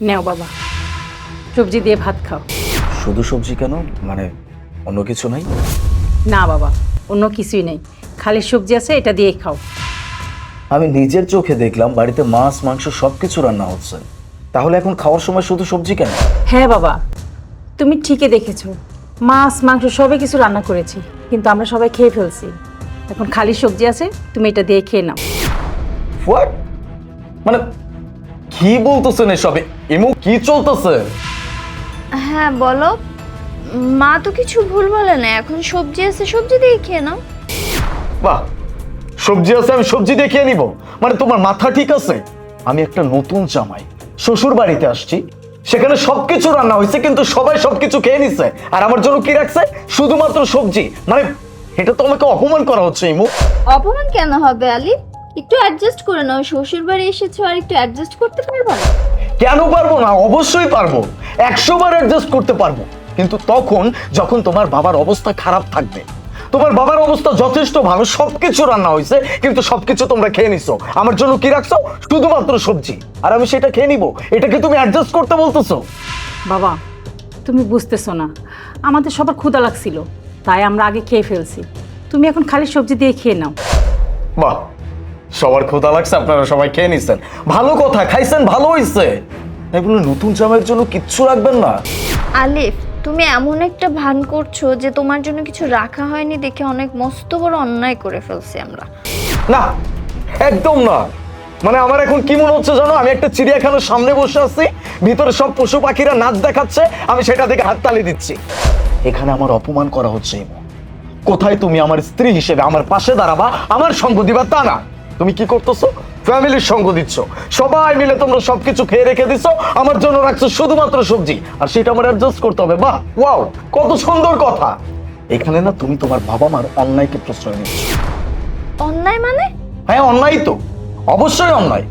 নেও বাবা। সবজি দিয়ে ভাত খাও। শুধু সবজি কেন? মানে অন্য কিছু নাই? না বাবা অন্য কিছুই নেই। খালি সবজি আছে এটা দিয়ে খাও। আমি নিজের চোখে দেখলাম বাড়িতে মাছ মাংস সব কিছু রান্না হচ্ছে। তাহলে এখন খাওয়ার সময় শুধু সবজি কেন? হ্যাঁ বাবা তুমি ঠিকই দেখেছ। মাছ মাংস সবই কিছু রান্না করেছি কিন্তু আমরা সবাই খেয়ে ফেলছি। এখন খালি সবজি আছে তুমি এটা দিয়ে খেয়ে নাও। হোয়াট মানে কি বলতেছেন এসবে? এমু কি চলতেছে? হ্যাঁ বলো। মা তো কিছু ভুল বলে না এখন সবজি আছে সবজি দিয়ে খেয়ে নাও। বাহ সবজি আছে আমি সবজি দেখিয়ে নিব। মানে তোমার মাথা ঠিক আছে? আমি একটা নতুন জামাই শ্বশুর বাড়িতে আসছি। সেখানে সবকিছু রান্না হয়েছে কিন্তু সবাই সবকিছু খেয়ে নিচ্ছে আর আমার জন্য কি রাখছে? শুধুমাত্র সবজি। মানে এটা তো আমাকে অপমান করা হচ্ছে ইমু। অপমান কেন হবে আলি একটু অ্যাডজাস্ট করে নাও শ্বশুর বাড়ি এসেছ আর একটু অ্যাডজাস্ট করতে পারবে না? কেন পারব না? অবশ্যই পারব। একশো বার অ্যাডজাস্ট করতে পারব। কিন্তু তখন যখন তোমার বাবার অবস্থা খারাপ থাকবে তোমার বাবার অবস্থা যথেষ্ট ভালো সবকিছু রান্না হয়েছে কিন্তু সবকিছু তোমরা খেয়ে নিছো। আমার জন্য কি রাখছো? শুধুমাত্র সবজি। আর আমি সেটা খেয়ে নিবো। এটাকে তুমি অ্যাডজাস্ট করতে বলতেছো? বাবা তুমি বুঝতেছো না। আমাদের সবার ক্ষুধা লাগছিল তাই আমরা আগে খেয়ে ফেলছি। তুমি এখন খালি সবজি দিয়ে খেয়ে নাও। বাহ! সবার ক্ষুধা লাগছে আপনারা সবাই খেয়ে নিছেন। ভালো কথা খাইছেন ভালো হয়েছে তাই বলে নতুন জামাইয়ের জন্য কিচ্ছু রাখবেন না। আলিফ তুমি এমন একটা ভান করছ যে তোমার জন্য কিছু রাখা হয়নি দেখে অনেক মস্ত বড় অন্যায় করে ফেলছি আমরা। না একদম না। মানে আমার এখন কি মনে হচ্ছে জানো? আমি একটা চিড়িয়াখানার সামনে বসে আছি ভিতরে সব পশু পাখিরা নাচ দেখাচ্ছে আমি সেটা থেকে হাততালি দিচ্ছি। এখানে আমার অপমান করা হচ্ছে কোথায় তুমি আমার স্ত্রী হিসেবে আমার পাশে দাঁড়াবা? আমার সঙ্গ দিবা তা না। তুমি কি করতেছো? ফ্যামিলির সঙ্গ দিচ্ছ। সবাই মিলে তোমরা সবকিছু খেয়ে রেখে দিচ্ছ। আমার জন্য রাখছো শুধুমাত্র সবজি। আর সেটা আমার অ্যাডজাস্ট করতে হবে। বাহ ওয়াও কত সুন্দর কথা। এখানে না তুমি তোমার বাবা মার অন্যায়কে প্রশ্রয় নিচ্ছ অন্যায় মানে? হ্যাঁ অন্যায় তো। অবশ্যই অন্যায়।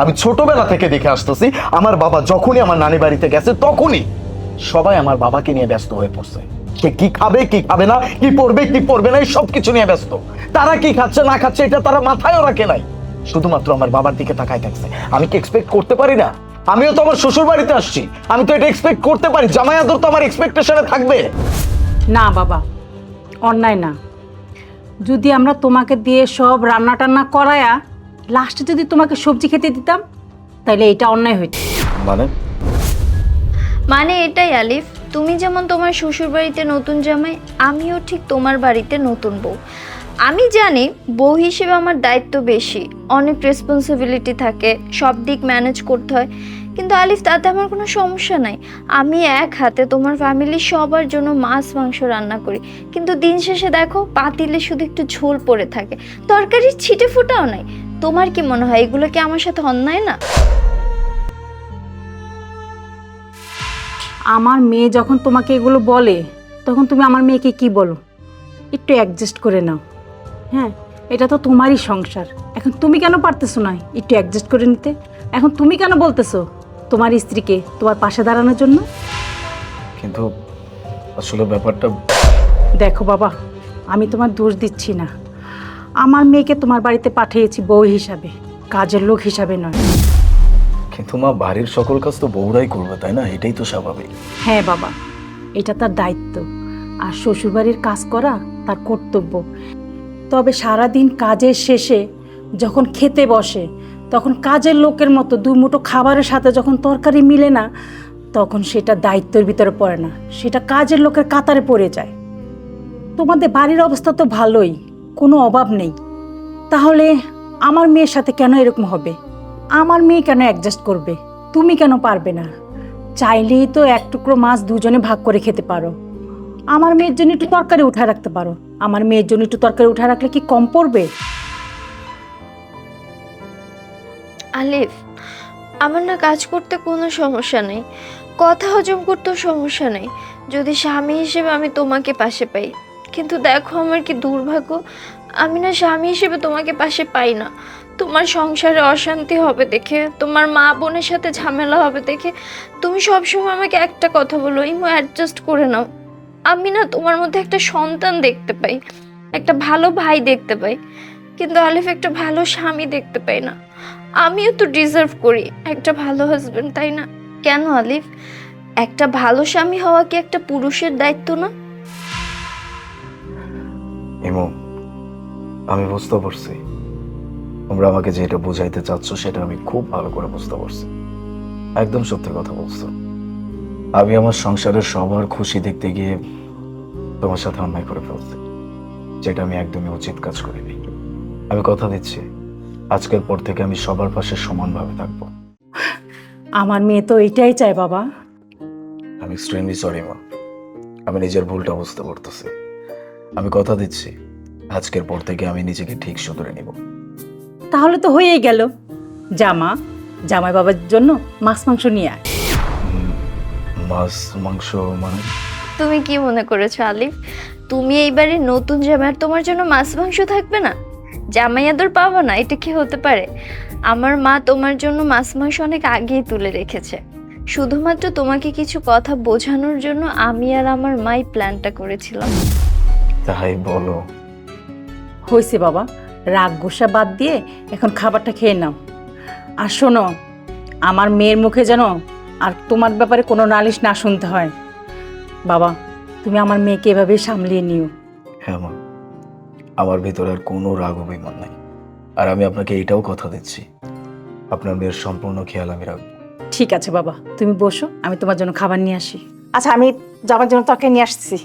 আমি ছোটবেলা থেকে দেখে আসতেছি আমার বাবা যখনই আমার নানি বাড়িতে গেছে তখনই সবাই আমার বাবাকে নিয়ে ব্যস্ত হয়ে পড়ছে। সে কি খাবে কি খাবে না কি পড়বে কি পড়বে না এই সব কিছু নিয়ে ব্যস্ত। তারা কি খাচ্ছে না খাচ্ছে এটা তারা মাথায়ও রাখে নাই? শুধুমাত্র আমার বাবার দিকে তাকায় থাকছে। আমি কি এক্সপেক্ট করতে পারি না? আমিও তো আমার শ্বশুর বাড়িতে আসছি। আমি তো এটা এক্সপেক্ট করতে পারি। জামাই আদর তো আমার এক্সপেকটেশনে থাকবে। না বাবা অন্যায় না। যদি আমরা তোমাকে দিয়ে সব রান্না টান্না করায়া লাস্টে যদি তোমাকে সবজি খেতে দিতাম তাহলে এটা অন্যায় হইতো। মানে? মানে এটাই আলিফ তুমি যেমন তোমার শ্বশুর বাড়িতে নতুন জামাই, আমিও ঠিক তোমার বাড়িতে নতুন বউ। আমি জানি বউ হিসেবে আমার দায়িত্ব বেশি, অনেক রেসপন্সিবিলিটি থাকে, সব দিক ম্যানেজ করতে হয়। কিন্তু আলিফ, তাতে আমার কোনো সমস্যা নাই। আমি এক হাতে তোমার ফ্যামিলির সবার জন্য মাছ, মাংস রান্না করি। কিন্তু দিন শেষে দেখো, পাতিলে শুধু একটু ঝোল পড়ে থাকে। তরকারির ছিটে ফোটাও নাই। তোমার কি মনে হয়, এগুলো কি আমার সাথে অন্যায় না? আমার মেয়ে যখন তোমাকে এগুলো বলে তখন তুমি আমার মেয়েকে কি বলো? একটু অ্যাডজাস্ট করে নাও। হ্যাঁ এটা তো তোমারই সংসার। এখন তুমি কেন পারতেছো না একটু অ্যাডজাস্ট করে নিতে? এখন তুমি কেন বলতেছো তোমার স্ত্রীকে তোমার পাশে দাঁড়ানোর জন্য? কিন্তু আসলে ব্যাপারটা দেখো বাবা আমি তোমার দোষ দিচ্ছি না। আমার মেয়েকে তোমার বাড়িতে পাঠিয়েছি বউ হিসাবে কাজের লোক হিসাবে নয়। কিন্তু মা, বাড়ির সকল কাজ তো বউরাই করবে, তাই না? এটাই তো স্বাভাবিক। হ্যাঁ বাবা, এটা তার দায়িত্ব। আর শ্বশুরবাড়ির কাজ করা তার কর্তব্য। তবে সারাদিন কাজের শেষে যখন খেতে বসে, তখন কাজের লোকের মতো দু মুঠো খাবারের সাথে যখন তরকারি মিলে না, তখন সেটা দায়িত্বের ভিতরে পড়ে না। সেটা কাজের লোকের কাতারে পড়ে যায়। তোমাদের বাড়ির অবস্থা তো ভালোই, কোনো অভাব নেই। তাহলে আমার মেয়ের সাথে কেন এরকম হবে? আমার মেয়ে কেন অ্যাডজাস্ট করবে? তুমি কেন পারবে না? চাইলেই তো এক টুকরো মাছ দুজনে ভাগ করে খেতে পারো। আমার মেয়ের জন্য একটু তরকারি উঠায় রাখতে পারো। আমার মেয়ের জন্য একটু তরকারি উঠায় রাখলে কি কম পড়বে? আলিফ, আমার না কাজ করতে কোনো সমস্যা নেই। কথা হজম করতেও সমস্যা নেই। যদি স্বামী হিসেবে আমি তোমাকে পাশে পাই, কিন্তু দেখো আমার কি দুর্ভাগ্য? আমি না স্বামী হিসেবে তোমাকে পাশে পাই না। তোমার সংসারে অশান্তি হবে দেখে, তোমার মা বোনের সাথে ঝামেলা হবে দেখে, তুমি সবসময় আমাকে একটা কথা বলো, ইমো অ্যাডজাস্ট করে নাও। আমি না তোমার মধ্যে একটা সন্তান দেখতে পাই, একটা ভালো ভাই দেখতে পাই, কিন্তু আলিফ একটা ভালো স্বামী দেখতে পাই না। আমিও তো ডিজার্ভ করি, একটা ভালো হাজবেন্ড তাই না? কেন আলিফ? একটা ভালো স্বামী হওয়া কি একটা পুরুষের দায়িত্ব না? আমি বুঝতে পারছি। তোমরা আমাকে যেটা বোঝাইতে চাচ্ছ সেটা আমি খুব ভালো করে বুঝতে পারছি। একদম সত্যি কথা বলছো। আমি আমার সংসারের সবার খুশি দেখতে গিয়ে তোমার সাথে অন্যায় করে ফেলছি যেটা আমি একদমই উচিত কাজ করিনি। আমি কথা দিচ্ছি আজকের পর থেকে আমি সবার পাশে সমানভাবে থাকব। আমার মেয়ে তো এটাই চায় বাবা। আমি এক্সট্রিমলি সরি মা। আমি নিজের ভুলটা বুঝতে পারতেছি। আমি কথা দিচ্ছি আজকের পর থেকে আমি নিজেকে ঠিক শুধরে নিব। তাহলে তো হয়েই গেল। জামা জামাই বাবার জন্য মাছ মাংস নিয়ে আয়। মাছ মাংস মানে? তুমি কি মনে করেছ আলিফ? তুমি এইবারে নতুন জামাই আর তোমার জন্য মাছ মাংস থাকবে না? জামাই আদর পাবো না এটা কি হতে পারে? আমার মা তোমার জন্য মাছ মাংস অনেক আগেই তুলে রেখেছে। শুধুমাত্র তোমাকে কিছু কথা বোঝানোর জন্য আমি আর আমার মাই প্ল্যানটা করেছিলাম। তাই বলো। হয়েছে বাবা। রাগ গোসা বাদ দিয়ে এখন খাবারটা খেয়ে নাও। আর শোনো আমার মেয়ের মুখে যেন আর তোমার ব্যাপারে কোনো নালিশ না শুনতে হয়। বাবা তুমি আমার মেয়েকে এভাবে সামলিয়ে নিও। হ্যাঁ মা আমার ভিতরে আর কোনো রাগ অভিমান নাই। আর আমি আপনাকে এটাও কথা দিচ্ছি আপনার মেয়ের সম্পূর্ণ খেয়াল আমি রাখব। ঠিক আছে বাবা তুমি বসো আমি তোমার জন্য খাবার নিয়ে আসি। আচ্ছা আমি যাবার জন্য তোকে নিয়ে আসছি।